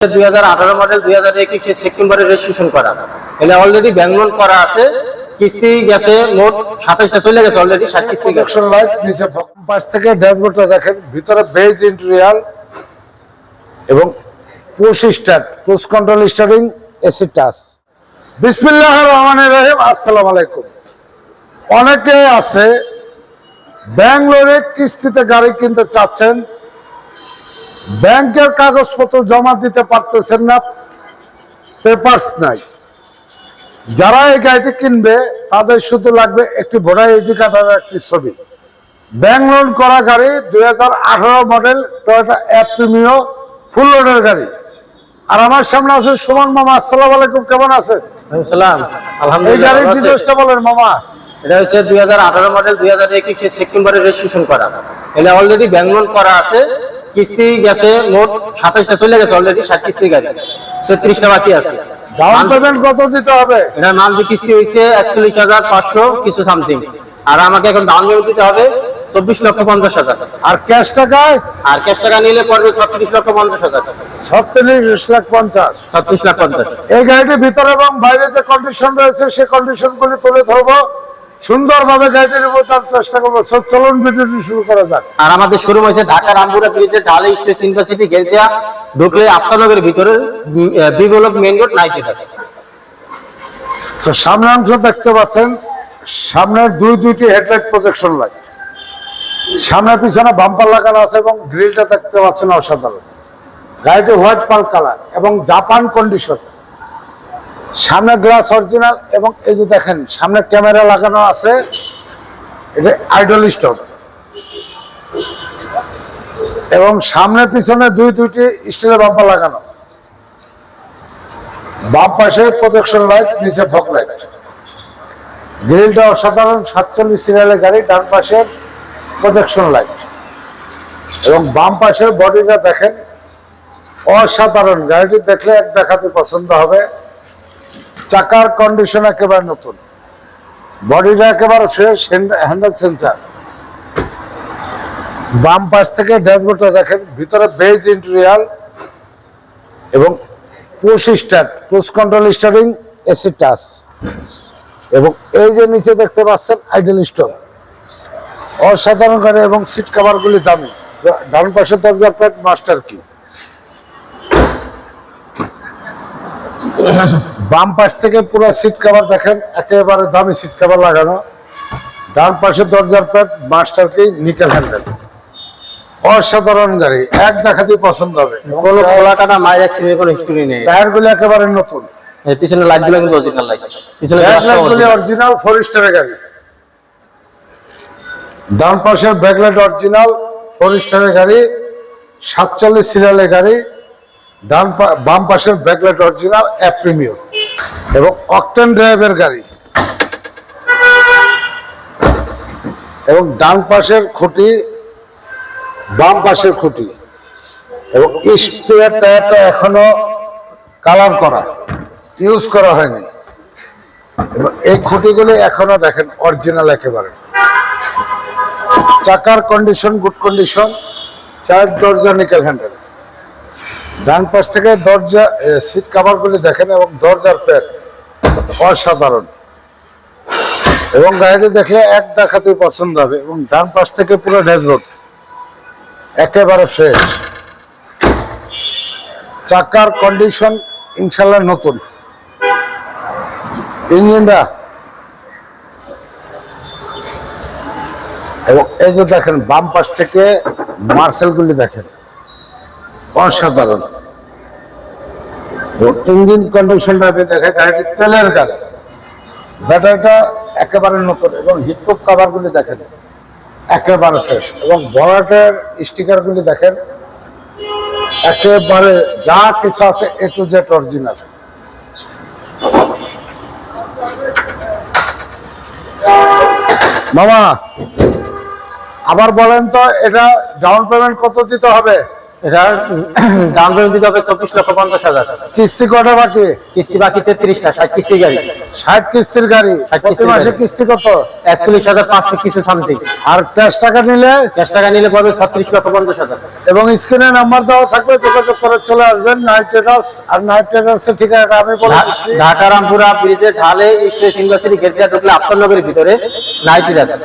দুই হাজার আঠারো মডেল দুই হাজার একুশে সেপ্টেম্বরে রেজিস্ট্রেশন করা। এটা অলরেডি ব্যাংলোন করা আছে। কিস্তি গেছে, মোট চলে গেছে অলরেডি কিস্তি নিচে পাশ থেকে ড্যাশবোর্ডটা দেখেন, ভিতরে বেজ ইন্টেরিয়াল এবং push start push control AC touch রহমানির রহিম, আসসালামু আলাইকুম। অনেকে আছে ব্যাঙ্গালোরে কিস্তিতে গাড়ি কিনতে চাচ্ছেন ব্যাংকের কাগজপত্র জমা দিতে পারতেছেন না পেপারস নাই। যারা এই গাড়িটি কিনবে তাদের শুধু লাগবে একটি ভোটার আইডি কার্ড আর একটি ছবি। ব্যাংক লোন করা গাড়ি দুই মডেল টয়োটা অ্যাপ্রিমিও ফুল লোডের গাড়ি। আর আমার সামনে আছে সুমন মামা আসসালামু আলাইকুম কেমন আছেন? এই গাড়ির। ডিটেলসটা বলেন মামা। এটা হচ্ছে দুই হাজার আঠারো মডেল দুই হাজার একুশে সেপ্টেম্বরে রেজিস্ট্রেশন করা। এটা অলরেডি ব্যাংলোন করা আছে। কিস্তি গেছে মোট সাতাশটা চলে গেছে অলরেডি ষাট কিস্তি গাড়ি। তেত্রিশটা বাকি আছে। ডাউন পেমেন্ট কত দিতে হবে? এটার মান্থলি কিস্তি হয়েছে একচল্লিশ হাজার পাঁচশো কিছু সামথিং আর আমাকে এখন ডাউন পেমেন্ট দিতে হবে চব্বিশ লক্ষ পঞ্চাশ হাজার। আর ক্যাশ টাকায়? আর ক্যাশ টাকা নিলে পড়বে ছত্রিশ লক্ষ পঞ্চাশ হাজার। ছত্রিশ লাখ পঞ্চাশ। ছত্রিশ লাখ পঞ্চাশ। এই গাড়িটির ভিতরে এবং বাইরে যে কন্ডিশন রয়েছে সে কন্ডিশন গুলি তুলে ধরবো। সুন্দরভাবে গাড়িটির উপর তার চেষ্টা করব। সব চলুন ভিডিওটি শুরু করা যাক। আর আমাদের শুরু হয়েছে ঢাকা রামপুরা ব্রিজের ঢালে স্টেট ইউনিভার্সিটি ঢুকলে আফতানগরের ভিতরে বিবলক মেইন রোড নাইটে থাকে তো সামনে অংশ দেখতে পাচ্ছেন সামনের দুই দুইটি হেডলাইট প্রজেকশন লাইট সামনে পিছনে বাম্পার লাগানো আছে এবং গ্রিলটা দেখতে পাচ্ছেন অসাধারণ। গাড়িটি হোয়াইট পাল কালার এবং জাপান কন্ডিশন সামনে গ্লাস অরিজিনাল এবং এই যে দেখেন, সামনে ক্যামেরা লাগানো আছে। এটা আইডল স্টক এবং সামনে পিছনে দুই, দুইটি স্টিলের বাম্পার লাগানো। বাম পাশে প্রজেকশন লাইট নিচে ফক লাইট গ্রিলটা অসাধারণ, সাতচল্লিশ সিরিয়ালের গাড়ি, ডান পাশের প্রজেকশন লাইট এবং বাম পাশের বডিটা দেখেন, অসাধারণ। গাড়িটি দেখলে এক দেখাতে পছন্দ হবে। চাকার কন্ডিশন একেবারে নতুন। বডিটা একেবারে ফ্রেশ হ্যান্ডেল সেন্সার বাম পাশ থেকে ড্যাশবোর্ডটা দেখেন, ভিতরে বেজ ইন্টেরিয়াল এবং push start push control steering AC touch এবং এই যে নিচে দেখতে পাচ্ছেন আইডেল স্টপ অসাধারণ করে এবং সিট কভার গুলি দামি। ডান পাশে দরজা প্যাড মাস্টার কি বাম পাশ থেকে পুরো সিট কভার দেখেন একেবারে দামি সিট কভার লাগানো। ডান পাশে দরজার pad master key nickel handle অসাধারণ গাড়ি এক দেখাতেই পছন্দ হবে। কোনো খোলা কাটা মায়ের অ্যাক্সিডেন্টের কোনো হিস্টোরি নেই। টায়ার গুলি একেবারে নতুন। এই পিছনে লাইটগুলো কিন্তু অরিজিনাল লাইট পিছনে ব্যাকলাইট গুলি অরিজিনাল ফোর স্টারের গাড়ি। ডান পাশের ব্যাকলাইট অরিজিনাল ফোর স্টারের গাড়ি সাতচল্লিশ সিরিয়ালের গাড়ি। ডান বাম পাশের ব্যাকলাইট অরিজিনাল অ্যাপ্রিমিও এবং অকটেন ড্রাইভের গাড়ি। এবং ডান পাশের খুঁটি, বাম পাশের খুঁটি। এবং স্পেয়ার টায়ারটা এখনও কালার করা ইউজ করা হয়নি। এবং এই খুঁটিগুলি এখনও দেখেন অরিজিনাল একেবারে। চাকার কন্ডিশন গুড কন্ডিশন চার দরজা নিকেল হ্যান্ডেল ডান পাশ থেকে দরজা সিট কাভারগুলি দেখেন এবং দরজার প্যাড অসাধারণ। এবং গাড়িটি দেখলে এক দেখাতেই পছন্দ হবে এবং ডান পাশ থেকে পুরো ড্যাশবোর্ড একেবারে ফ্রেশ চাকার কন্ডিশন ইনশাল্লাহ নতুন। ইঞ্জিনটা। এবং এই যে দেখেন, বাম পাশ থেকে মার্সেল গুলি দেখেন। অসাধারণ। ইঞ্জিন কন্ডিশনটা আপনি দেখেন গাড়িটি তেলের গাড়ি ব্যাটারিটা একেবারে নতুন এবং হিটপ্রুফ কাভার গুলি দেখেন, একেবারে ফ্রেশ এবং বড়াটের স্টিকার গুলি দেখেন, একেবারে যা কিছু আছে এ টু জেড অরিজিনাল মামা, আবার বলেন তো, এটা ডাউন পেমেন্ট কত দিতে হবে? এটা দাম দর দিতে হবে চব্বিশ লক্ষ পঞ্চাশ হাজার। কিস্তি কটা বাকি? কিস্তি বাকি তেত্রিশটা ষাট কিস্তি গাড়ি। ষাট কিস্তির গাড়ি? প্রতি মাসে কিস্তি কত? একচল্লিশ হাজার পাঁচশো কিছু সামথিং আর ক্যাশ টাকা নিলে? দশ টাকা নিলে পড়বে ছত্রিশ লক্ষ পঞ্চাশ হাজার। এবং স্ক্রিনে নাম্বার দেওয়া থাকবে যোগাযোগ করে চলে আসবেন নাইট ট্রেডার্স আর নাইট ট্রেডার্স এর ঠিকানাটা আমি বলে দিচ্ছি। ঢাকা রামপুরা ব্রিজের ঢালে স্টেট ইউনিভার্সিটি গেট দিয়ে ঢুকলে আফতারনগরের ভিতরে নাইট আছে